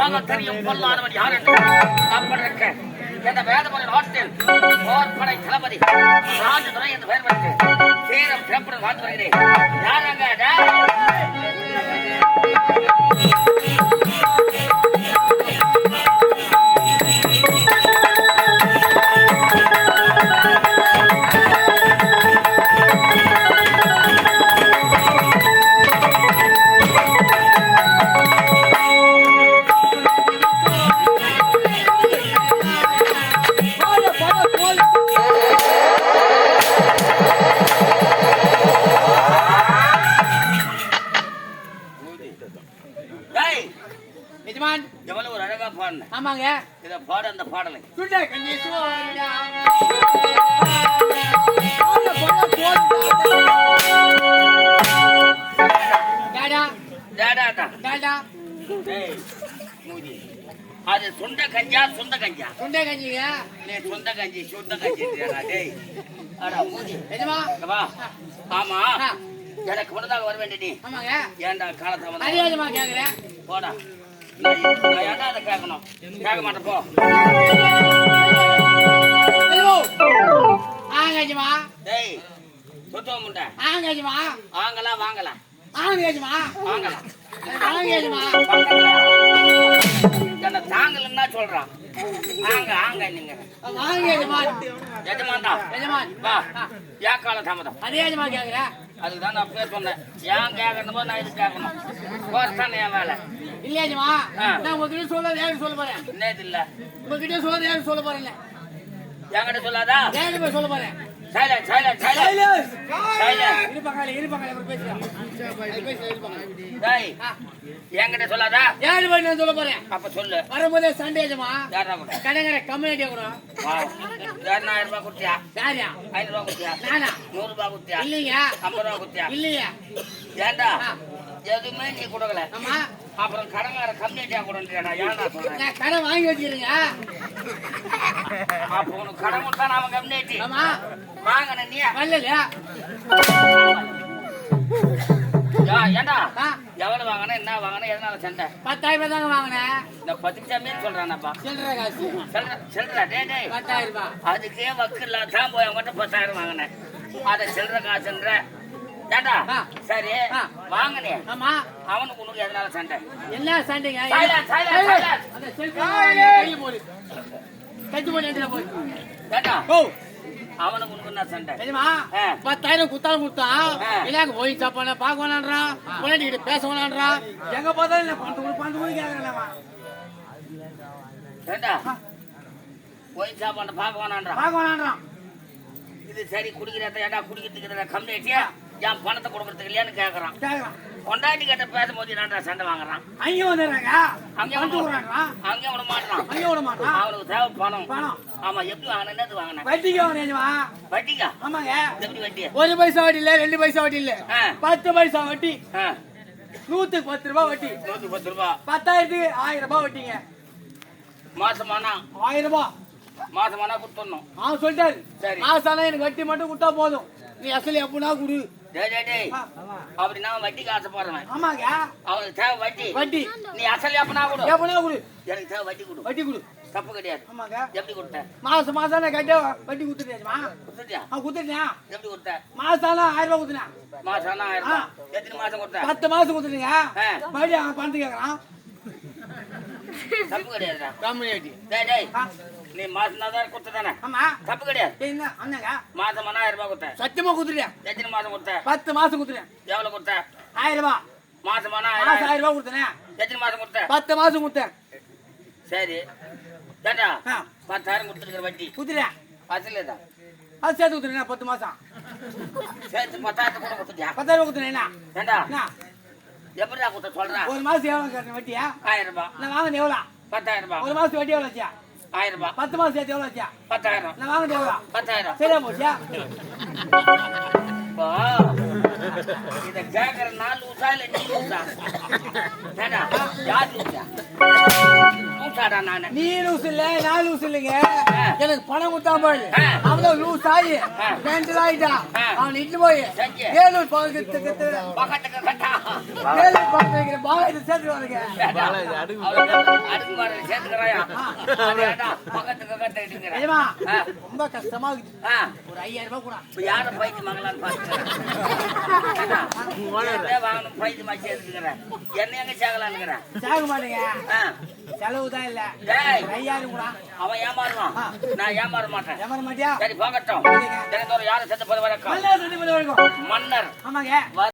வாங்க தெரியும். பொல்லாதவன் யார் என்று அப்படி இந்த வேதமொழி நாட்டில் போர்படை தளபதி. ராஜதுரை என்று பெயர் பெற்று. சேரம் சிறப்புடன் வாழ்ந்து வருகிறேன். யாரங்க ஆமாங்க. இத பாட அந்த பாடலை. சுண்ட கஞ்சி. டாடா. டாடா டேய், மூதி. அது சுண்ட கஞ்சா சுண்ட கஞ்சா. சுண்ட கஞ்சிங்க. நீ சொந்த கஞ்சி சொந்த கஞ்சி டேய். அடா இங்க வா. ஆமா. எனக்கு முன்னதாக வர வேண்டிய நீ. ஆமாங்க. ஏன்டா காலத்தை எஜமா கேக்குறேன் போடா. அதை கேட்கணும் கேட்க மாட்டேன் போ எஜமா ஆங்க எஜமா டேய் சுத்தம் முண்டை. ஆங்க எஜமா வாங்கலாம் வாங்கலாம். ஆங்க எஜமா வாங்கலாம். ஆங்க எஜமா என்ன தாங்கலன்னா சொல்றான். ஆங்க ஆங்க நீங்க. வாங்க எஜமா எஜமான்டா எஜமான். வா. ஏன் கால தாமதம்? அதே எஜமா கேக்குறேன் அதுக்கு தான் நான் பேர் சொன்னேன். ஏன் கேட்கணுமோ நான் இது கேட்கணும் போறதானே என் வேலை. இல்ல எஜமா ஆ. நான் உங்ககிட்ட சொல்றது ஏன்னு சொல்ல போறேன்? இன்னது இல்ல? உங்ககிட்ட சொல்றது ஏன்னு சொல்ல போறேன் என்கிட்ட சொல்லாதா? போய் சொல்ல போறேன்? சைலண்ட் சைலண்ட் சைலண்ட் சைலண்ட் இரு பக்கால இரு பக்கால அப்புறம் பேசலாம் அது பேசலாம் இரு பக்கால டேய் என்கிட்ட சொல்லாதா? ஏன்னு போய் நான் சொல்ல போறேன். அப்ப சொல்லு. வரும்போதே சண்டே எஜமா? யாரா கூட கடைங்கிற கம்யூனிட்டி கூட இரண்டாயிரம் ரூபாய் குத்தியா யாரியா? ஐநூறு ரூபாய் குத்தியா நானா? நூறு ரூபாய் குத்தியா இல்லைங்க. ஐம்பது ரூபாய் குத்தியா இல்லையா. ஏண்டா. எதுவுமே நீ கொடுக்கல. ஆமா. அப்புறம் கடங்கார கம்யூனிட்டியா கொடுன்றா ஏன்டா சொல்றேன் நான் கடை வாங்கி வச்சிருங்க அப்ப உனக்கு கடன் கொடுத்தா அவன் கம்யூனிட்டி ஆமா. வாங்கின நீ. வரல யா, ஏண்டா எவ்வளவு வாங்கின என்ன வாங்கின எதனால சண்டை? பத்தாயிரம் ரூபாய் தாங்க வாங்கினேன். இந்த பத்து சாமி சொல்றானப்பா. சில்லறை காசு. சொல்றா டே டே பத்தாயிரம் ரூபாய். அதுக்கே வக்கு இல்லாதான் போய் அவங்ககிட்ட பத்தாயிரம் வாங்கினேன். அதை சில்லற காசுன்ற ஏண்டா. சரி. வாங்கினே. ஆமா. அவனுக்கு உனக்கு எதனால சண்டை? என்ன சண்டைங்க? எடுத்துட்டு போய் ஏண்டா ஓ அவனுக்கு உனக்கு என்ன சண்டை? தெரியுமா. பத்தாயிரம் குத்தாலும் குத்தான் ஆ. இல்லையாங்க போய் சாப்பாடு பார்க்க வேணான்றான் முன்னாடி கிட்ட பேச வேணான்றான் எங்க பார்த்தாலும் இல்லை பத்து மணி பத்து மணிக்கு கேட்கறேன் ஏண்டா போய் சாப்பாடு பார்க்க வேணான்றான் பார்க்க வேணான்றான். இது சரி குடிக்கிறத ஏண்டா குடிக்கிறதுக்கு கம்யூனிட்டியா என் பணத்தை கொடுக்கறதுக்கு இல்லையான்னு கேக்குறான். கொண்டாட்டி கிட்ட பேசும்போது என்னடா சண்டை வாங்குறான்? அங்கே வந்துடுறாங்க. அங்கே வந்து அங்கே விட மாட்டான். அங்கே விட மாட்டான். அவனுக்கு தேவை பணம். பணம். ஆமா எப்படி வாங்கின வாங்கின? வட்டிக்கு வாங்கினேஜமா வட்டிக்கா? ஆமாங்க. எப்படி வட்டி? ஒரு பைசா வட்டி இல்ல ரெண்டு பைசா வட்டி இல்ல. ஆ. பத்து பைசா வட்டி. ஆ, நூத்துக்கு பத்து ரூபாய் வட்டி. நூத்தி பத்து ரூபா. பத்தாயிரத்துக்கு ஆயிரம் ரூபாய் வட்டிங்க. மாசமானா? ஆயிரம் ரூபாய் மாசமானா கொடுத்துடணும். அவன் சொல்லிட்டாரு. சரி. மாசானா எனக்கு வட்டி மட்டும் கொடுத்தா போதும். நீ அசல் எப்படின்னா கொடு. டேய் டேய் டேய். ஆ. அப்படின்னா அவன் வட்டிக்கு ஆசைப்படுறவன் ஆமாங்க அவனுக்கு தேவை வட்டி. வட்டி. நீ அசல் எப்பனா கொடு. எப்படின்னா கொடு. எனக்கு தேவை வட்டி கொடு. வட்டி கொடு. தப்பு கிடையாது. ஆமாங்க எப்படி கொடுத்த மாசம் மாசம் நான் கட்ட வட்டி கொடுத்துட்டேன் கொடுத்துட்டியா? அவன் கொடுத்துட்டேன் எப்படி கொடுத்த மாசானா ஆயிரம் ரூபாய் கொடுத்துனேன் மாசம் ஆயிரம் ஆ. ரூபாய். எத்தனை மாசம் கொடுத்த பத்து மாசம் கொடுத்துட்டீங்க ஆ. மறுபடியும் பணத்து கேட்கறான் தப்பு நீ மாசம் தான் கொடுத்த தானே ஆமா தப்பு கிடையாது என்ன அண்ணங்க மாசம் ஆயிரம் ரூபாய் கொடுத்த சத்தியமா கொடுத்துட்டேன் எத்தனை மாசம் கொடுத்த பத்து மாசம் கொடுத்துட்டேன் எவ்வளவு கொடுத்த ஆயிரம் ரூபாய் மாசம் மாசம் ஆயிரம் ரூபாய் கொடுத்தேன் எத்தனை மாசம் கொடுத்த பத்து மாசம் கொடுத்தேன் சரி ஏண்டா. பத்தாயிரம் கொடுத்துருக்கிற வட்டி கொடுத்துட்டேன் அசல் தான் அது சேர்த்து கொடுத்துட்டேன் பத்து மாசம் சேர்த்து பத்தாயிரத்து கூட கொடுத்துட்டியா பத்தாயிரம் என்ன ஏண்டா? எப்படிடா கொடுத்த சொல்றா ஒரு மாசம் எவ்வளவு கட்டணும் வட்டியா ஆயிரம் ரூபாய் நான் வாங்கினது எவ்வளோ பத்தாயிரம் ரூபாய் ஒரு மாசம் வட்டி எவ்வளோ ஆச்சா ஆயிரம் ரூபாய் பத்து மாசம் சேர்த்து எவ்வளோ ஆச்சா பத்தாயிரம். நான் வாங்கினது எவ்வளோ பத்தாயிரம். சரியா இப்போ இத கேக்குற நாள் லூசா இல்ல நீ யார் நானு நீ லூஸ் இல்ல நான் லூஸ் இல்லைங்க. எனக்கு பணம் கொடுத்தா பாரு. அவன் லூஸ் ஆகி. மென்டல் ஆயிட்டான். அவன் இட்டு போய். வேலூர் பக்கத்துக்கு வேலூர் சேர்த்து வருங்க பக்கத்துக்கு ஐயமா ஆ. ரொம்ப கஷ்டமா இருக்குது ஒரு ஐயாயிரம் ரூபாய் கூட. இப்ப யாரை பைத்து மங்களான்னு பாத்துக்கிறேன் வாங்கணும். பைத்து மாச்சி எடுத்துக்கிறேன் என்ன எங்க சேகலான்னுக்கிறேன் சாக மாட்டேங்க. செலவு தான் இல்ல. ஐயாயிரம் கூட அவன் ஏமாறுவான். நான் ஏமாற மாட்டேன். ஏமாற மாட்டியா? சரி போகட்டும். தினந்தோறும் யாரும் செத்து பண்ணி வரைக்கும் மன்னர். ஆமாங்க.